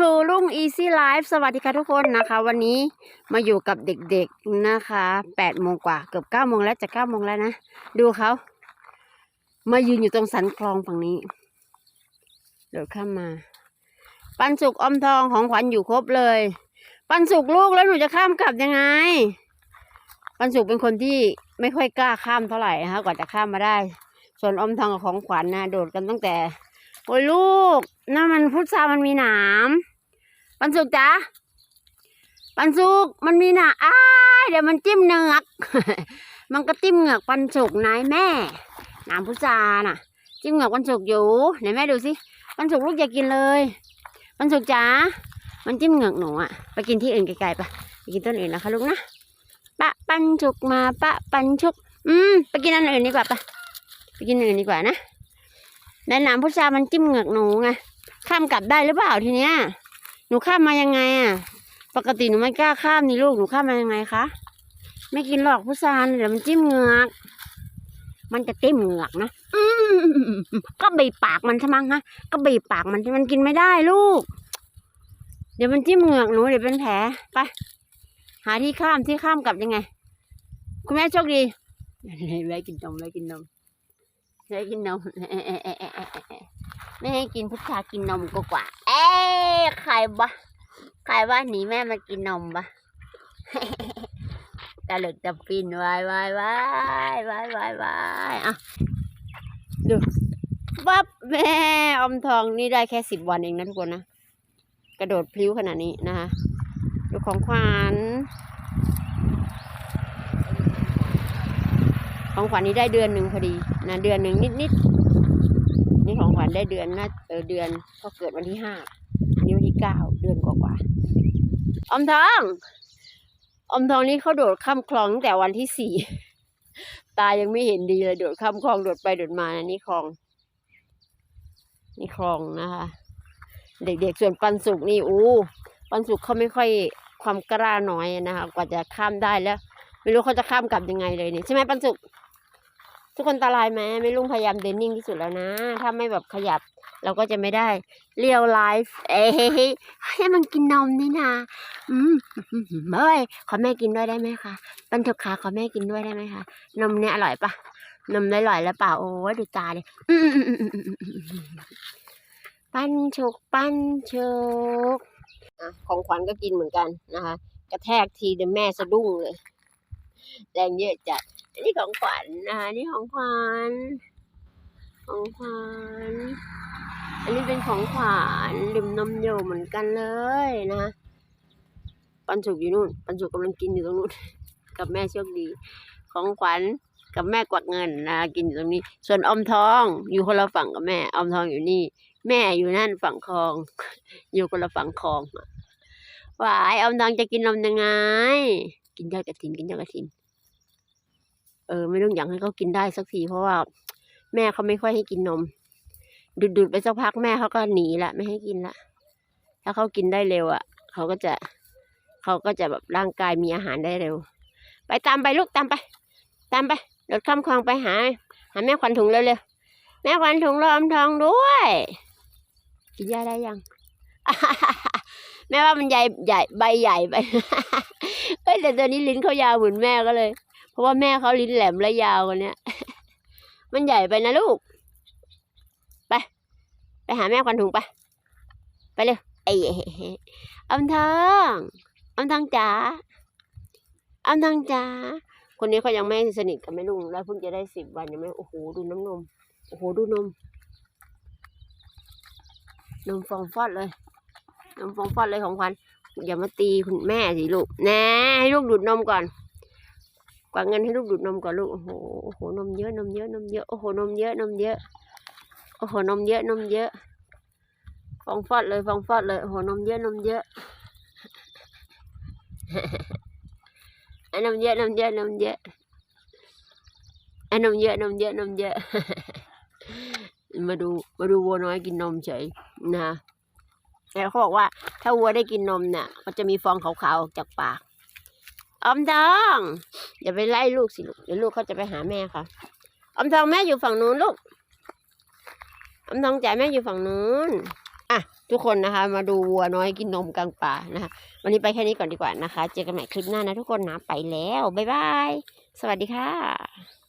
ครูลุง Easy Life สวัสดีค่ะทุกคนนะคะ วันนี้มาอยู่กับเด็กๆนะคะแปดโมงกว่าเกือบเก้าโมงแล้วจะเก้าโมงแล้วนะ ดูเขามายืนอยู่ตรงสันคลองฝั่งนี้เดินข้ามมา ปันสุกอมทองของขวัญอยู่ครบเลย ปันสุกลูกแล้วหนูจะข้ามกลับยังไง ปันสุกเป็นคนที่ไม่ค่อยกล้าข้ามเท่าไหร่นะคะกว่าจะข้ามมาได้ ส่วนออมทองกับของขวัญนะโดดกันตั้งแต่ โอ้ยลูกนั่นมันพุทรามันมีหนามปันสุกจ้ะปันสุกมันมีหนามอ้าเดี๋ยวมันจิ้มเหงือกมันก็จิ้มเหงือกปันสุกนายแม่หนามพุทราน่ะ จิ้มเหงือกปันสุกอยู่ไหนแม่ดูสิปันสุกลูกอยากกินเลยปันสุกจ้ะมันจิ้มเหงือกหนูอะไปกินที่อื่นไกลๆปะไปกินต้นอื่นนะคะลูกนะปะปันสุกมาปะปันสุกอืมไปกินอันอื่นดีกว่าปะไปกินอื่นดีกว่านะ ในหนามพุทรามันจิ้มเหงือกหนูไงข้ามกลับได้หรือเปล่าทีเนี้ย หนูข้ามมายังไงอะ ปกติหนูไม่กล้าข้ามนี่ลูกหนูข้ามมายังไงคะไม่กินหรอกพุทราเนี่ยเดี๋ยวมันจิ้มเหงือก มันจะจิ้มเหงือกนะก็บีบปากมันใช่ไหมงฮะก็บีบปากมันมันกินไม่ได้ลูก เดี๋ยวมันจิ้มเหงือกหนูเดี๋ยวเป็นแผลไปหาที่ข้ามที่ข้ามกลับยังไง คุณแม่โชคดีไว้กินนมไว้กินนม ไว้กินนมไม่ให้กินพุทธากินนมก็กว่า เอ๊ใครบะใครว่าหนีแม่มากินนมบะตะลึกตะปินวายวายวายวายวายวายอะดูปั๊บแม่อมทองนี่ได้แค่สิบวันเองนะทุกคนนะ กระโดดพลิ้วขนาดนี้นะคะดูของขวัญ ของขวัญนี้ได้เดือนหนึ่งพอดีนะเดือนหนึ่งนิดนิดๆนี่ของขวัญได้เดือนน่าเออเดือนก็เกิดวันที่ห้าอันนี้วันที่เก้าเดือนกว่ากว่าๆอมทองอมทองนี่เขาโดดข้ามคลองตั้งแต่วันที่สี่ตายังไม่เห็นดีเลยโดดข้ามคลองโดดไปโดดมานะนี่คลอง นี่คลองนะคะ เด็กๆส่วนปันสุกนี่อู้ปันสุกเขาไม่ค่อยความกล้าน้อยนะคะ กว่าจะข้ามได้แล้ว ไม่รู้เขาจะข้ามกลับยังไงเลยนี่ใช่ไหมปันสุก ทุกคนตาลายไหมไม่ลุงพยายามเดนนิ่งที่สุดแล้วนะ ถ้าไม่แบบขยับเราก็จะไม่ได้เรียวไลฟ์เอ้ยให้มันกินนมนี่นะอืมเฮ้ยขอแม่กินด้วยได้ไหมคะปันสุกขาขอแม่กินด้วยได้ไหมคะนมเนี่ยอร่อยปะนมอร่อยแล้วเปล่าโอ้ดูตาเลยปันชุกปันชุกของขวัญก็กินเหมือนกันนะคะ กระแทกทีเดี๋ยวแม่สะดุ้งเลย แรงเยอะจัด อันนี้ของขวัญนะคะนี่ของขวัญของขวัญอันนี้เป็นของขวัญดื่มนมโยเหมือนกันเลยนะปันสุกอยู่นู่น ปันสุกกำลังกินอยู่ตรงนู้นกับแม่โชคดี ของขวัญกับแม่กวักเงินนะกินอยู่ตรงนี้ ส่วนอมทองอยู่คนละฝั่งกับแม่อมทองอยู่นี่ แม่อยู่นั่นฝั่งคลอง อยู่คนละฝั่งคลองหวายอมทองจะกินนมยังไง กินยอดกระถินกินยอดกระถิน เออไม่ต้องอยากให้เขากินได้สักทีเพราะว่า แม่เขาไม่ค่อยให้กินนมดูดดูดไปสักพักแม่เขาก็หนีละไม่ให้กินละถ้าเขากินได้เร็วอะเขาก็จะเขาก็จะแบบร่างกายมีอาหารได้เร็ว ไปตามไปลูกตามไป ตามไปเดินข้ามคลองไปหา หาแม่ขวัญถุงเร็วๆแม่ขวัญถุงรอมทองด้วย กินยาได้ยังแม่ว่ามันใหญ่ใหญ่ใบใหญ่ไปเฮ้ยแต่ตัวนี้ลิ้นเขายาวเหมือนแม่ก็เลย ราะว่าแม่เขาลิ้นแหลมและยาวกว่าเนี้ย มันใหญ่ไปนะลูก ไป ไปหาแม่ควันถุงไป ไปเร็วไอ้อำทองอำทองจ๋าอำทองจ๋า คนนี้เขายังไม่สนิทกับแม่ลุง แล้วเพิ่งจะได้สิบวันยังไม่ โอ้โห ดูน้ำนม โอ้โห ดูนม นมฟองฟอดเลย นมฟองฟอดเลยของขวัญอย่ามาตีคุณแม่สิลูก แน่ให้ลูกดูดนมก่อน ว่าเงินให้ลูกดูดนมก่อนลูก โอ้โห โอ้โห นมเยอะ นมเยอะ นมเยอะ โอ้โห นมเยอะ นมเยอะ โอ้โห นมเยอะ นมเยอะฟองฟอดเลย ฟองฟอดเลย โอ้โห นมเยอะ นมเยอะไอ้นมเยอะ นมเยอะ นมเยอะไอ้นมเยอะ นมเยอะ นมเยอะ มาดู มาดูวัวน้อยกินนมเฉยนะแล้วเขาบอกว่า ถ้าวัวได้กินนมเนี่ยมันจะมีฟองขาวๆออกจากปาก อมทองอย่าไปไล่ลูกสิลูกเดี๋ยวลูกเขาจะไปหาแม่ค่ะอมทองแม่อยู่ฝั่งนู้นลูกออมทองจ๋าแม่อยู่ฝั่งนู้นอะทุกคนนะคะ มาดูวัวน้อยกินนมกลางป่านะคะวันนี้ไปแค่นี้ก่อนดีกว่านะคะ เจอกันใหม่คลิปหน้านะทุกคนนะไปแล้วบ๊ายบายสวัสดีค่ะ